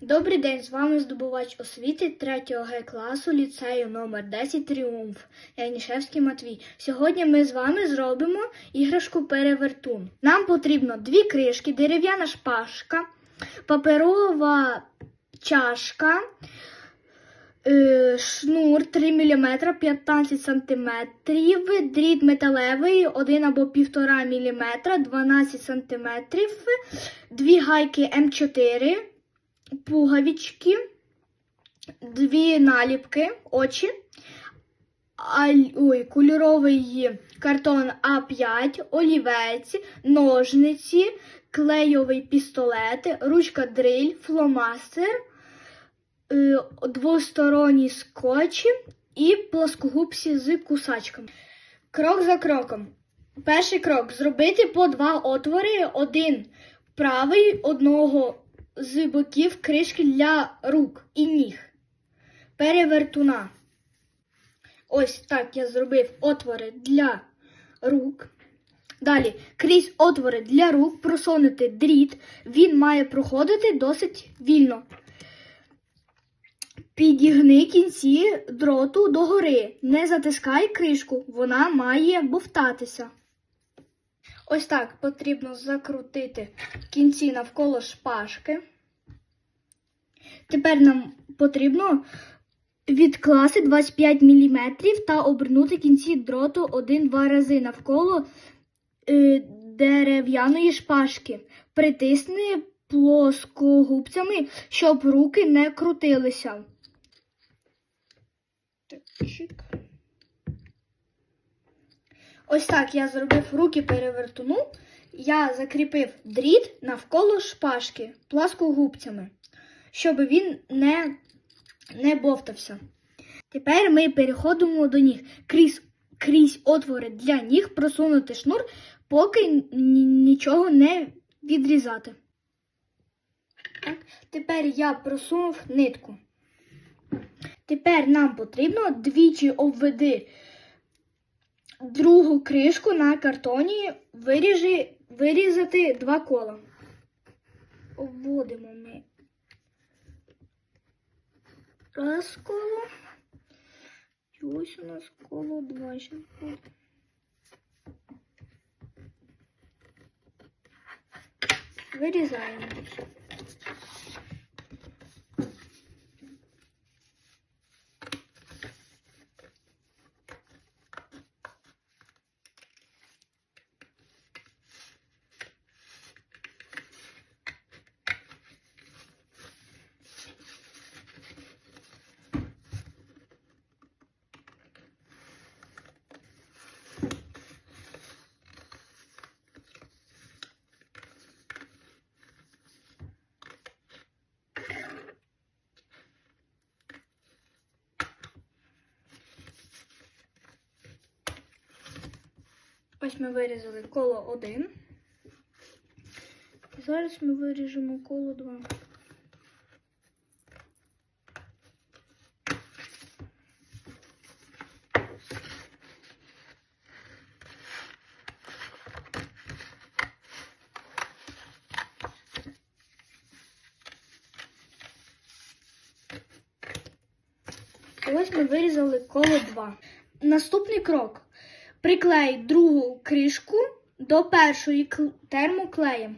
Добрий день, з вами здобувач освіти 3 Г класу ліцею номер 10 Тріумф Янішевський Матвій. Сьогодні ми з вами зробимо іграшку перевертун. Нам потрібно дві кришки, дерев'яна шпажка, паперова чашка, е, шнур 3 мм 15 см, дріт металевий 1 або 1,5 мм 12 см, дві гайки М4 пуговички, дві наліпки, очі, ой, кольоровий картон А5, олівець, ножниці, клейовий пістолет, ручка дриль, фломастер, е, двосторонній скотч і плоскогубці з кусачками. Крок за кроком. Перший крок зробити по два отвори, один правий, одного з боків кришки для рук і ніг. Перевертуна. Ось так я зробив отвори для рук. Далі, крізь отвори для рук просунути дріт. Він має проходити досить вільно. Підігни кінці дроту догори. Не затискай кришку, вона має бовтатися. Ось так потрібно закрутити кінці навколо шпажки. Тепер нам потрібно відкласти 25 мм та обернути кінці дроту 1-2 рази навколо е, дерев'яної шпажки. Притисни плоскогубцями, щоб руки не крутилися. Так, чик. Ось так я зробив руки перевертуну. Я закріпив дріт навколо шпажки пласкогубцями, щоб він не, не бовтався. Тепер ми переходимо до ніг. Крізь, крізь отвори для ніг просунути шнур, поки нічого не відрізати. Так. Тепер я просунув нитку. Тепер нам потрібно двічі обведи другу кришку на картоні виріжи, вирізати два кола. Обводимо ми раз коло. І ось у нас коло два ще буде. Вирізаємо. Ось ми вирізали коло 1. Зараз ми виріжемо коло 2. Ось ми вирізали коло 2. Наступний крок. Приклей другу кришку до першої термоклеєм.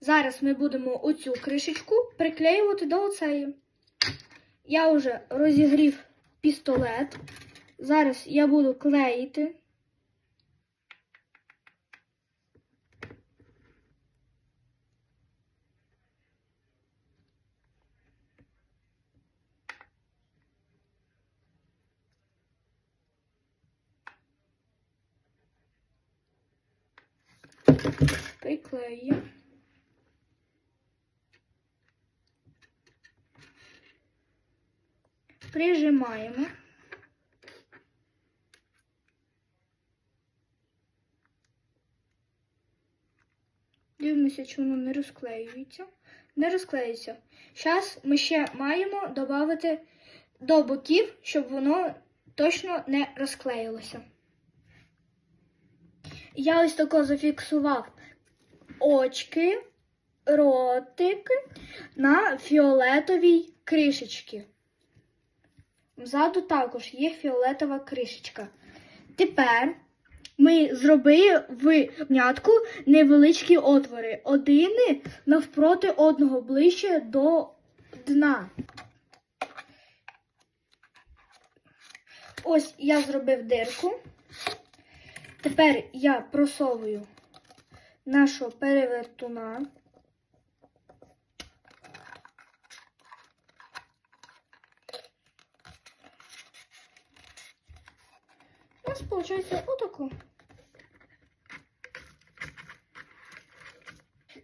Зараз ми будемо оцю кришечку приклеювати до оцеї. Я вже розігрів пістолет. Зараз я буду клеїти. Приклею. Прижимаємо. Дивимося, чи воно не розклеюється. Не розклеюється. Зараз ми ще маємо додати до боків, щоб воно точно не розклеїлося. Я ось тако зафіксував очки ротик на фіолетовій кришечці. Ззаду також є фіолетова кришечка. Тепер ми зробили в м'ятку невеличкі отвори, один навпроти одного ближче до дна. Ось я зробив дирку. Тепер я просовую нашого перевертуна. У нас виходить отако.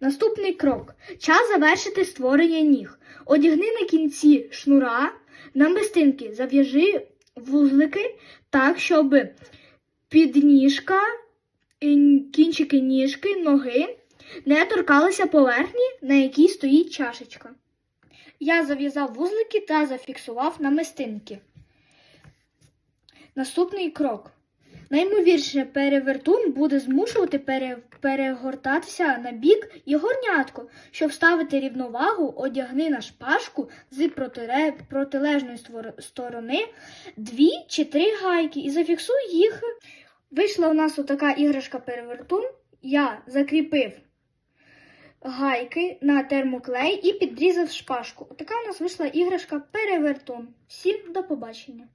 Наступний крок. Час завершити створення ніг. Одягни на кінці шнура намистинки, зав'яжи вузлики так, щоб підніжка, кінчики ніжки, ноги не торкалися поверхні, на якій стоїть чашечка. Я зав'язав вузлики та зафіксував намистинки. Наступний крок. Наймовірніше, перевертун буде змушувати пере- перегортатися на бік і горнятко. Щоб ставити рівновагу, одягни на шпажку з протире- протилежної створ- сторони дві чи три гайки і зафіксуй їх. Вийшла у нас отака іграшка перевертун. Я закріпив гайки на термоклей і підрізав шпажку. Отака у нас вийшла іграшка перевертун. Всім до побачення!